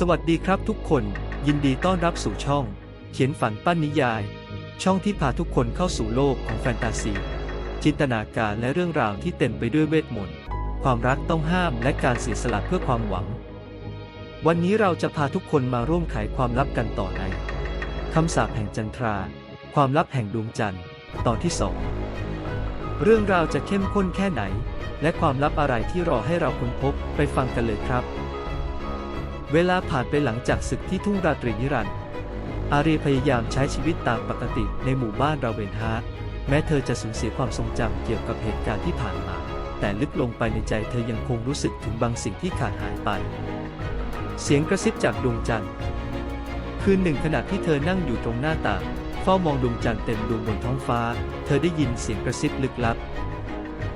สวัสดีครับทุกคน ยินดีต้อนรับสู่ช่อง เขียนฝันปั้นนิยาย ช่องที่พาทุกคนเข้าสู่โลกของแฟนตาซี จินตนาการและเรื่องราวที่เต็มไปด้วยเวทมนต์ความรักต้องห้ามและการเสียสละเพื่อความหวัง วันนี้เราจะพาทุกคนมาร่วมไขความลับกันต่อในคำสาปแห่งจันทรา ความลับแห่งดวงจันทร์ ตอนที่สองเรื่องราวจะเข้มข้นแค่ไหน และความลับอะไรที่รอให้เราค้นพบไปฟังกันเลยครับ เวลาผ่านไปหลังจากศึกที่ทุ่งราตรีนิรันดร์อารีพยายามใช้ชีวิตตามปกติในหมู่บ้านราเวนฮาร์ดแม้เธอจะสูญเสียความทรงจำเกี่ยวกับเหตุการณ์ที่ผ่านมา แต่ลึกลงไปในใจเธอยังคงรู้สึกถึงบางสิ่งที่ขาดหายไป เสียงกระซิบจากดวงจันทร์ คืนหนึ่งขณะที่เธอนั่งอยู่ตรงหน้าต่างเฝ้ามองดวงจันทร์เต็มดวงบนท้องฟ้า เธอได้ยินเสียงกระซิบลึกลับ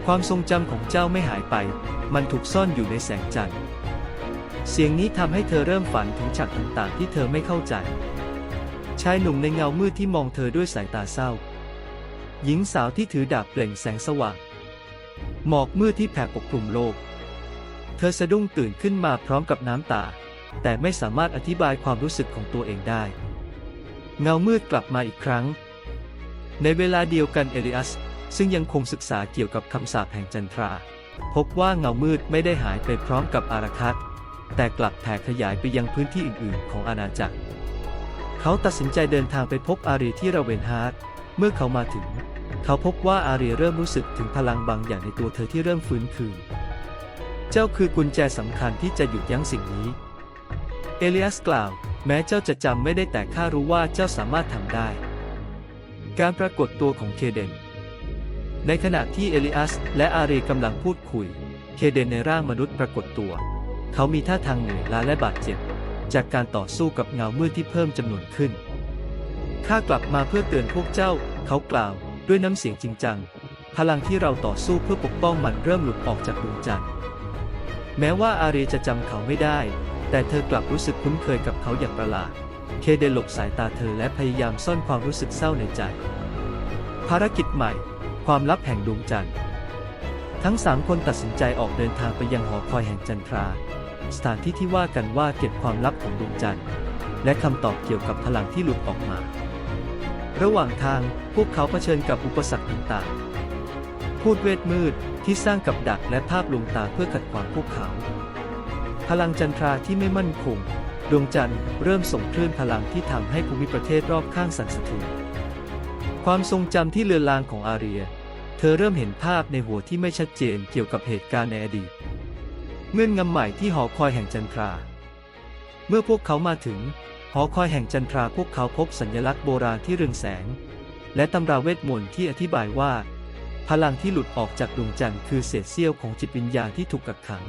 ความทรงจำของเจ้าไม่หายไป มันถูกซ่อนอยู่ในแสงจันทร์ เสียงนี้ทำให้เธอเริ่มฝันถึงฉากต่างๆ ที่เธอไม่เข้าใจ ชายหนุ่มในเงามืดที่มองเธอด้วยสายตาเศร้า หญิงสาวที่ถือดาบเปล่งแสงสว่าง หมอกมืดที่แผ่ปกคลุมโลก เธอสะดุ้งตื่นขึ้นมาพร้อมกับน้ำตา แต่ไม่สามารถอธิบายความรู้สึกของตัวเองได้ เงามืดกลับมาอีกครั้ง ในเวลาเดียวกันเอลิอัส ซึ่งยังคงศึกษาเกี่ยวกับคำสาปแห่งจันทรา พบว่าเงามืดไม่ได้หายไปพร้อมกับอาราคัต แต่กลับแผ่ขยายไปยังพื้นที่อื่นๆ ของอาณาจักร เขาตัดสินใจเดินทางไปพบอารีที่ราเวนฮาร์ดเมื่อเขามาถึง เขาพบว่าอารีเริ่มรู้สึกถึงพลังบางอย่างในตัวเธอที่เริ่มฟื้นคืน เจ้าคือกุญแจสำคัญที่จะหยุดยั้งสิ่งนี้ เอเลียสกล่าว แม้เจ้าจะจำไม่ได้แต่ข้ารู้ว่าเจ้าสามารถทำได้ การปรากฏตัวของเคเดนในขณะที่เอลิอัสและอารีกำลังพูดคุย เคเดนในร่างมนุษย์ปรากฏตัว เขามีท่าทางเหนื่อยล้าและบาดเจ็บ จากการต่อสู้กับเงามืดที่เพิ่มจำนวนขึ้น ข้ากลับมาเพื่อเตือนพวกเจ้า เขากล่าว ด้วยน้ำเสียงจริงจัง พลังที่เราต่อสู้เพื่อปกป้องมันเริ่มหลุดออกจากดวงจันทร์ แม้ว่าอารีจะจำเขาไม่ได้ แต่เธอกลับรู้สึกคุ้นเคยกับเขาอย่างประหลาด เคเดนหลบสายตาเธอและพยายามซ่อนความรู้สึกเศร้าในใจ ภารกิจใหม่ ความลับแห่งดวงจันทร์ ทั้งสามคนตัดสินใจออกเดินทางไปยังหอคอยแห่งจันทรา สถานที่ที่ว่ากันว่าเก็บความลับของดวงจันทร์ และคำตอบเกี่ยวกับพลังที่หลุดออกมา ระหว่างทางพวกเขาเผชิญกับอุปสรรคต่างๆ พูดเวทมืดที่สร้างกับดักและภาพลวงตาเพื่อขัดขวางพวกเขา พลังจันทราที่ไม่มั่นคง ดวงจันทร์เริ่มส่งคลื่นพลังที่ทำให้ภูมิประเทศรอบข้างสั่นสะเทือนความทรงจำที่เลือนลางของอาเรีย เธอเริ่มเห็นภาพในหัวที่ไม่ชัดเจนเกี่ยวกับเหตุการณ์ในอดีต เงื่อนงำใหม่ที่หอคอยแห่งจันทรา เมื่อพวกเขามาถึง หอคอยแห่งจันทราพวกเขาพบสัญลักษณ์โบราณที่เรืองแสง และตำราเวทมนต์ที่อธิบายว่า พลังที่หลุดออกจากดวงจันทร์คือเศษเสี้ยวของจิตวิญญาณที่ถูกกักขัง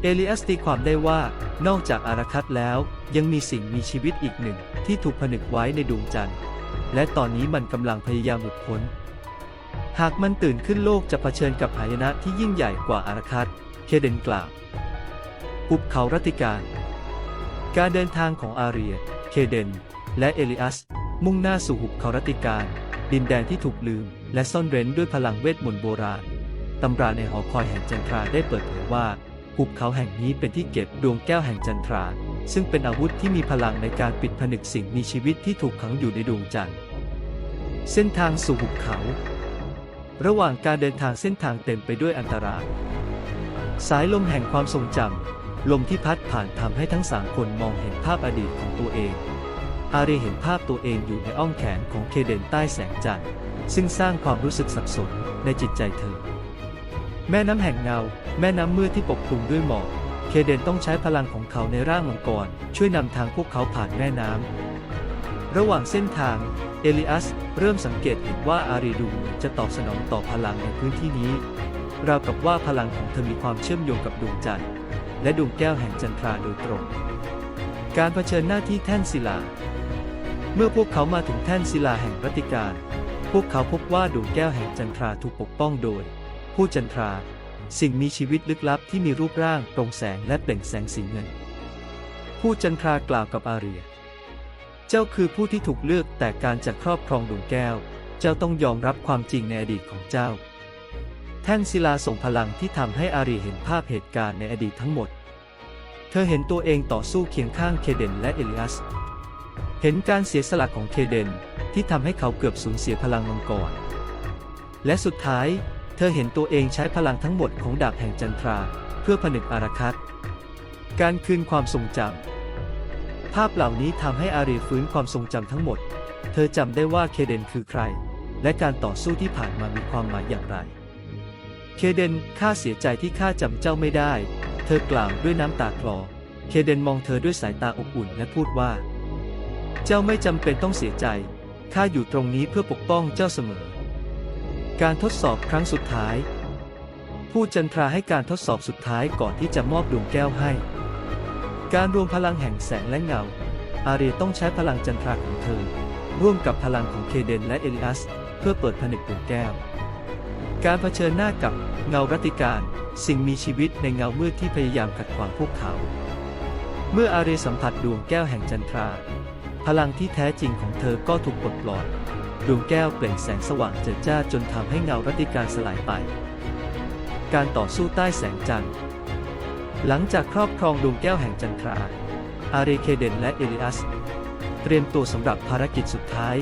เอลิอัสตีความได้ว่านอกจากอาราคัตแล้ว ยังมีสิ่งมีชีวิตอีกหนึ่งที่ถูกผนึกไว้ในดวงจันทร์ และตอนนี้มันกำลังพยายามหลุดพ้น หากมันตื่นขึ้นโลกจะเผชิญกับหายนะที่ยิ่งใหญ่กว่าอาราคัต เคเดนกล่าวหุบเขารัติการ การเดินทางของอาเรีย เคเดน และเอลิอัส มุ่งหน้าสู่หุบเขารัติการ ดินแดนที่ถูกลืม และซ่อนเร้นด้วยพลังเวทมนต์โบราณตำราในหอคอยแห่งจันทราได้เปิดเผยว่าหุบเขาแห่งนี้เป็นที่เก็บดวงแก้วแห่งจันทรา ซึ่งเป็นอาวุธที่มีพลังในการปิดผนึกสิ่งมีชีวิตที่ถูกขังอยู่ในดวงจันทร์ เส้นทางสู่หุบเขา ระหว่างการเดินทางเส้นทางเต็มไปด้วยอันตราย สายลมแห่งความทรงจำลมที่พัดผ่านทำให้ทั้งสามคนมองเห็นภาพอดีตของตัวเอง อารีเห็นภาพตัวเองอยู่ในอ้อมแขนของเคเดนใต้แสงจันทร์ซึ่งสร้างความรู้สึกสับสนในจิตใจเธอ แม่น้ำแห่งเงา แม่น้ำมืดที่ปกคลุมด้วยหมอกเคเดนต้องใช้พลังของเขาในร่างมังกร ช่วยนำทางพวกเขาผ่านแม่น้ำระหว่างเส้นทางเอลิอัสเริ่มสังเกตเห็นว่าอารีดูจะตอบสนองต่อพลังในพื้นที่นี้ ราวกับว่าพลังของเธอมีความเชื่อมโยงกับดวงจันทร์ และดวงแก้วแห่งจันทราโดยตรง การเผชิญหน้าที่แท่นศิลา เมื่อพวกเขามาถึงแท่นศิลาแห่งรัติการ พวกเขาพบว่าดวงแก้วแห่งจันทราถูกปกป้องโดย ผู้จันทรา สิ่งมีชีวิตลึกลับที่มีรูปร่างโปร่งแสงและเปล่งแสงสีเงิน ผู้จันทรากล่าวกับอาเรีย เจ้าคือผู้ที่ถูกเลือกแต่การจะครอบครองดวงแก้ว เจ้าต้องยอมรับความจริงในอดีตของเจ้า แท่นศิลาส่งพลังที่ทำให้อารีเห็นภาพเหตุการณ์ในอดีตทั้งหมด เธอเห็นตัวเองต่อสู้เคียงข้างเคเดนและเอลิอัส เห็นการเสียสละของเคเดนที่ทำให้เขาเกือบสูญเสียพลังมังกร และสุดท้าย เธอเห็นตัวเองใช้พลังทั้งหมดของดาบแห่งจันทรา เพื่อผนึกอาราคัตการคืนความทรงจำภาพเหล่านี้ทำให้อารีฟื้นความทรงจำทั้งหมด เธอจำได้ว่าเคเดนคือใคร และการต่อสู้ที่ผ่านมามีความหมายอย่างไร เคเดนข้าเสียใจที่ข้าจำเจ้าไม่ได้ เธอกล่าวด้วยน้ำตาคลอ เคเดนมองเธอด้วยสายตาอบอุ่นและพูดว่า เจ้าไม่จำเป็นต้องเสียใจ ข้าอยู่ตรงนี้เพื่อปกป้องเจ้าเสมอ การทดสอบครั้งสุดท้าย ผู้จันทราให้การทดสอบสุดท้ายก่อนที่จะมอบดวงแก้วให้ การรวมพลังแห่งแสงและเงา อาเรียต้องใช้พลังจันทราของเธอ ร่วมกับพลังของเคเดนและเอลิอัส เพื่อเปิดผนึกดวงแก้ว การเผชิญหน้ากับเงารัติการ สิ่งมีชีวิตในเงามืดที่พยายามขัดขวางพวกเขา เมื่ออาเรสัมผัสดวงแก้วแห่งจันทรา พลังที่แท้จริงของเธอก็ถูกปลดปล่อย ดวงแก้วเปล่งแสงสว่างเจิดจ้าจนทำให้เงารัติการสลายไป การต่อสู้ใต้แสงจันทร์หลังจากครอบครองดวงแก้วแห่งจันทรา อาเรเคเดนและเอลิอัส เตรียมตัวสำหรับภารกิจสุดท้าย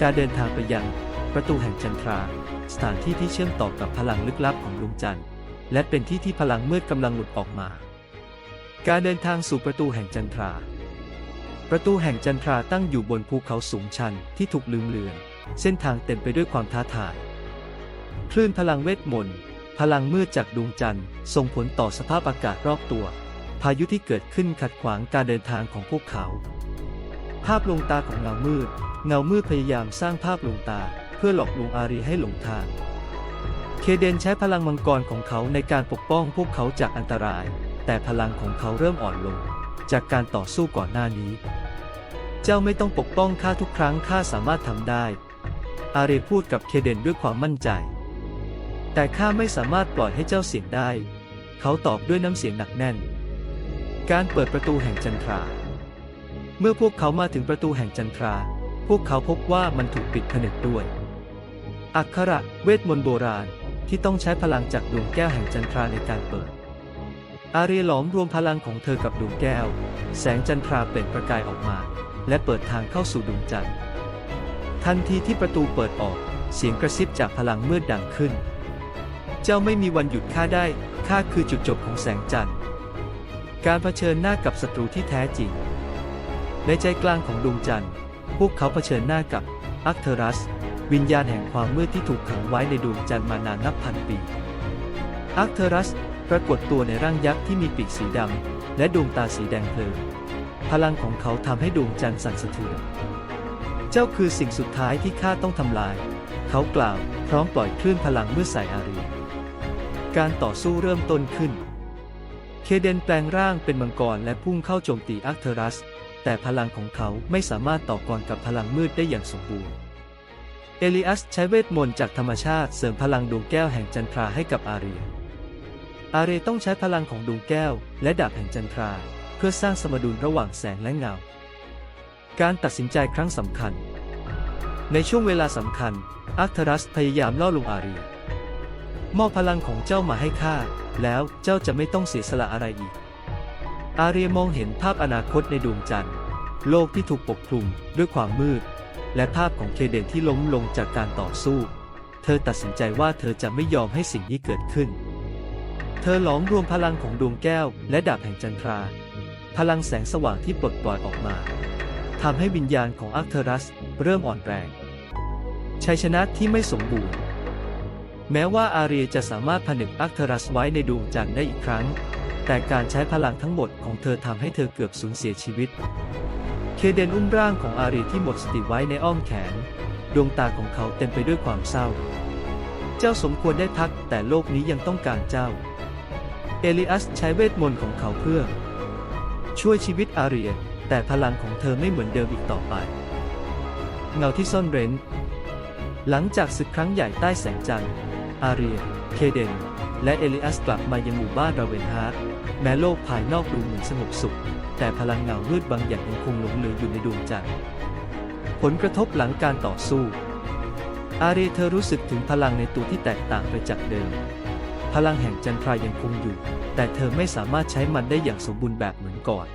การเดินทางไปยังประตูแห่งจันทรา สถานที่ที่เชื่อมต่อกับพลังลึกลับของดวงจันทร์ และเป็นที่ที่พลังมืดกำลังหลุดออกมา การเดินทางสู่ประตูแห่งจันทรา ประตูแห่งจันทราตั้งอยู่บนภูเขาสูงชันที่ถูกลืมเลือน เส้นทางเต็มไปด้วยความท้าทาย คลื่นพลังเวทมนต์ พลังมืดจากดวงจันทร์ส่งผลต่อสภาพอากาศรอบตัว พายุที่เกิดขึ้นขัดขวางการเดินทางของพวกเขา ภาพลวงตาของเงามืด เงามืดพยายามสร้างภาพลวงตา พื่อหลอกลวงอารีให้หลงทาง เคเดนใช้พลังมังกรของเขาในการปกป้องพวกเขาจากอันตราย แต่พลังของเขาเริ่มอ่อนลง จากการต่อสู้ก่อนหน้านี้ เจ้าไม่ต้องปกป้องข้าทุกครั้งข้าสามารถทำได้ อาเรพูดกับเคเดนด้วยความมั่นใจ แต่ข้าไม่สามารถปล่อยให้เจ้าเสี่ยงได้ เขาตอบด้วยน้ำเสียงหนักแน่น การเปิดประตูแห่งจันทราเมื่อพวกเขามาถึงประตูแห่งจันทรา พวกเขาพบว่ามันถูกปิดผนึกด้วย อักขระเวทมนต์โบราณที่ต้องใช้พลังจากดวงแก้วแห่งจันทราในการเปิด อารีหลอมรวมพลังของเธอกับดวงแก้ว แสงจันทราเปล่งประกายออกมา และเปิดทางเข้าสู่ดวงจันทร์ ทันทีที่ประตูเปิดออก เสียงกระซิบจากพลังมืดดังขึ้น เจ้าไม่มีวันหยุดข้าได้ ข้าคือจุดจบของแสงจันทร์ การเผชิญหน้ากับศัตรูที่แท้จริง ในใจกลางของดวงจันทร์ พวกเขาเผชิญหน้ากับอัคเทรัส วิญญาณแห่งความมืดที่ถูกขังไว้ในดวงจันทร์มานานนับพันปีอัคเทรัสปรากฏตัวในร่างยักษ์ที่มีปีกสีดำ และดวงตาสีแดงเพลิง พลังของเขาทำให้ดวงจันทร์สั่นสะเทือน เจ้าคือสิ่งสุดท้ายที่ข้าต้องทำลาย เขากล่าวพร้อมปล่อยคลื่นพลังเมื่อใส่อารีการต่อสู้เริ่มต้นขึ้น เคเดนแปลงร่างเป็นมังกรและพุ่งเข้าโจมตีอัคเทรัส แต่พลังของเขาไม่สามารถต่อกรกับพลังมืดได้อย่างสมบูรณ์ เอลิอัสใช้เวทมนต์จากธรรมชาติเสริมพลังดวงแก้วแห่งจันทราให้กับอาเรีย อาเรียต้องใช้พลังของดวงแก้ว และดาบแห่งจันทรา เพื่อสร้างสมดุลระหว่างแสงและเงา การตัดสินใจครั้งสำคัญ ในช่วงเวลาสำคัญ อัคเทรัสพยายามล่อลวงอาเรีย มอบพลังของเจ้ามาให้ข้า แล้วเจ้าจะไม่ต้องเสียสละอะไรอีก อาเรียมองเห็นภาพอนาคตในดวงจันทร์ โลกที่ถูกปกคลุมด้วยความมืด และภาพของเคเดนที่ล้มลงจากการต่อสู้ เธอตัดสินใจว่าเธอจะไม่ยอมให้สิ่งนี้เกิดขึ้น เธอหลอมรวมพลังของดวงแก้ว และดาบแห่งจันทรา พลังแสงสว่างที่ปลดปล่อยออกมาทำให้วิญญาณของอัคเทรัส เริ่มอ่อนแรงชัยชนะที่ไม่สมบูรณ์ แม้ว่าอาเรียจะสามารถผนึกอัคเทรัสไว้ในดวงจันทร์ได้อีกครั้ง แต่การใช้พลังทั้งหมดของเธอทำให้เธอเกือบสูญเสียชีวิต เคเดนอุ้มร่างของอารีที่หมดสติไว้ในอ้อมแขน ดวงตาของเขาเต็มไปด้วยความเศร้า เจ้าสมควรได้พักแต่โลกนี้ยังต้องการเจ้า เอลิอัสใช้เวทมนต์ของเขาเพื่อ ช่วยชีวิตอารีแต่พลังของเธอไม่เหมือนเดิมอีกต่อไป เงาที่ซ่อนเร้น หลังจากศึกครั้งใหญ่ใต้แสงจันทร์ อารีเคเดน และเอลิอัสกลับมายังหมู่บ้านราเวนฮาร์ดแม้โลกภายนอกดูเหมือนสงบสุข แต่พลังเงามืดบางอย่างยังคงหลงเหลืออยู่ในดวงจันทร์ผลกระทบหลังการต่อสู้ อารีเธอรู้สึกถึงพลังในตัวที่แตกต่างไปจากเดิมพพลังแห่งจันทรายังคงอยู่ แต่เธอไม่สามารถใช้มันได้อย่างสมบูรณ์แบบเหมือนก่อน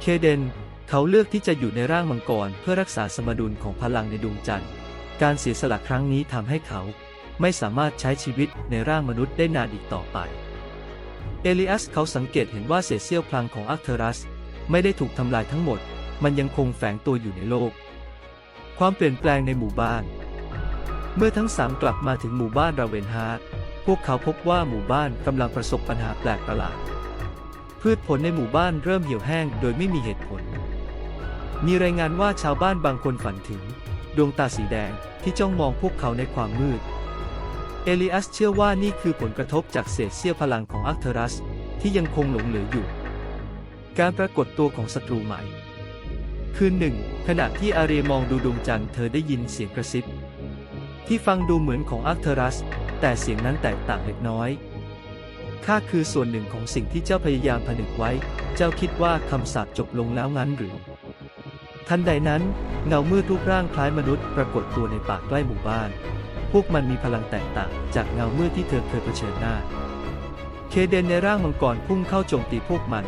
เคเดน เขาเลือกที่จะอยู่ในร่างมังกรเพื่อรักษาสมดุลของพลังในดวงจันทร์ การเสียสละครั้งนี้ทำให้เขา ไม่สามารถใช้ชีวิตในร่างมนุษย์ได้นานอีกต่อไป เอลิอัสเขาสังเกตเห็นว่าเศษเสี้ยวพลังของอัคเทรัส ไม่ได้ถูกทำลายทั้งหมด มันยังคงแฝงตัวอยู่ในโลก ความเปลี่ยนแปลงในหมู่บ้าน เมื่อทั้งสามกลับมาถึงหมู่บ้านราเวนฮาร์ดพวกเขาพบว่าหมู่บ้านกำลังประสบปัญหาแปลกประหลาด พืชผลในหมู่บ้านเริ่มเหี่ยวแห้งโดยไม่มีเหตุผล มีรายงานว่าชาวบ้านบางคนฝันถึง ดวงตาสีแดงที่จ้องมองพวกเขาในความมืด เอลิอัสเชื่อว่านี่คือผลกระทบจากเศษเสี้ยวพลังของอัคเทรัส ที่ยังคงหลงเหลืออยู่ การปรากฏตัวของศัตรูใหม่ คืนหนึ่ง ขณะที่อาเรีมองดูดวงจันทร์เธอได้ยินเสียงกระซิบ ที่ฟังดูเหมือนของอัคเทรัส แต่เสียงนั้นแตกต่างเล็กน้อยข้าคือส่วนหนึ่งของสิ่งที่เจ้าพยายามผนึกไว้ เจ้าคิดว่าคำสาปจบลงแล้วงั้นหรือ ทันใดนั้น เงามืดรูปร่างคล้ายมนุษย์ปรากฏตัวในป่าใกล้หมู่บ้าน พวกมันมีพลังแตกต่างจากเงามืดที่เธอเคยเผชิญหน้า เคเดนในร่างมังกรพุ่งเข้าโจมตีพวกมัน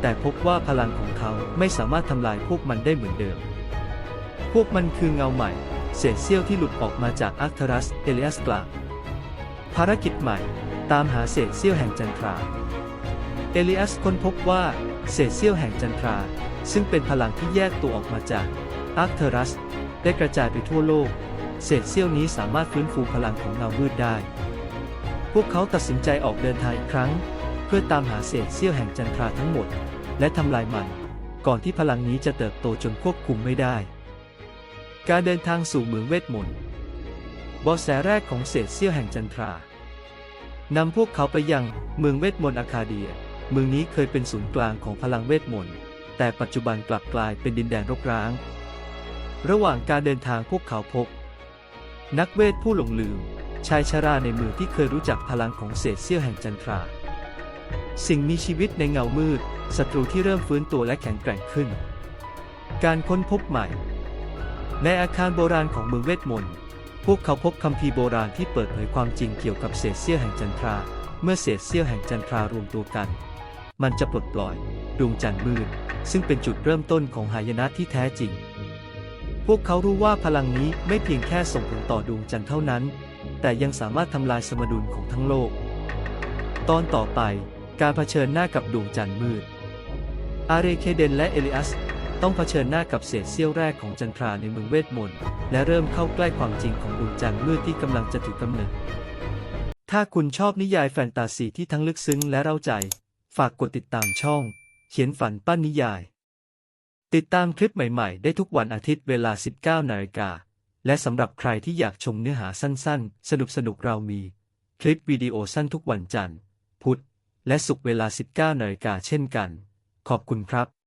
แต่พบว่าพลังของเขาไม่สามารถทำลายพวกมันได้เหมือนเดิม พวกมันคือเงาใหม่ เศษเสี้ยวที่หลุดออกมาจากอัคเทรัสเอเลียสกล่าวภารกิจใหม่ ตามหาเศษเสี้ยวแห่งจันทรา เอเลิอัสค้นพบว่าเศษเสี้ยวแห่งจันทรา ซึ่งเป็นพลังที่แยกตัวออกมาจากอาร์คเทรัส ได้กระจายไปทั่วโลก เศษเสี้ยวนี้สามารถฟื้นฟูพลังของเงามืดได้ พวกเขาตัดสินใจออกเดินทางอีกครั้ง เพื่อตามหาเศษเสี้ยวแห่งจันทราทั้งหมด และทำลายมัน ก่อนที่พลังนี้จะเติบโตจนควบคุมไม่ได้ การเดินทางสู่เมืองเวทมนต์บาะแสแรกของเศษเสี้ยวแห่งจันทรานำพวกเขาไปยังเมืองเวทมนต์อาคาเดีย เมืองนี้เคยเป็นศูนย์กลางของพลังเวทมนต์ แต่ปัจจุบันกลับกลายเป็นดินแดนรกร้าง ระหว่างการเดินทางพวกเขาพบ นักเวทผู้หลงลืม ชายชราในมือที่เคยรู้จักพลังของเศษเสี้ยวแห่งจันทรา สิ่งมีชีวิตในเงามืด ศัตรูที่เริ่มฟื้นตัวและแข็งแกร่งขึ้น การค้นพบใหม่ ในอาคารโบราณของเมืองเวทมนต์พวกเขาพบคัมภีร์โบราณที่เปิดเผยความจริงเกี่ยวกับเศษเสี้ยวแห่งจันทรา เมื่อเศษเสี้ยวแห่งจันทรารวมตัวกัน มันจะปลดปล่อยดวงจันทร์มืด ซึ่งเป็นจุดเริ่มต้นของหายนะที่แท้จริง วกเขารู้ว่าพลังนี้ไม่เพียงแค่ส่งผลต่อดวงจันทร์เท่านั้น แต่ยังสามารถทำลายสมดุลของทั้งโลก ตอนต่อไปการเผชิญหน้ากับดวงจันทร์มืด อาเรเคเดนและเอลิอัสต้องเผชิญหน้ากับเศษเสี้ยวแรกของจันทราในเมืองเวทมนต์และเริ่มเข้าใกล้ความจริงของดวงจันทร์มืดที่กำลังจะถือกำเนิด ถ้าคุณชอบนิยายแฟนตาซีที่ทั้งลึกซึ้งและเร้าใจ ฝากกดติดตามช่อง เขียนฝันปั้นนิยาย ติดตามคลิปใหม่ๆ ได้ทุกวันอาทิตย์เวลา 19นาฬิกา และสำหรับใครที่อยากชมเนื้อหาสั้นๆ สนุกๆเรามี คลิปวิดีโอสั้นทุกวันจันทร์ พุธ และศุกร์เวลา 19นาฬิกาเช่นกัน ขอบคุณครับ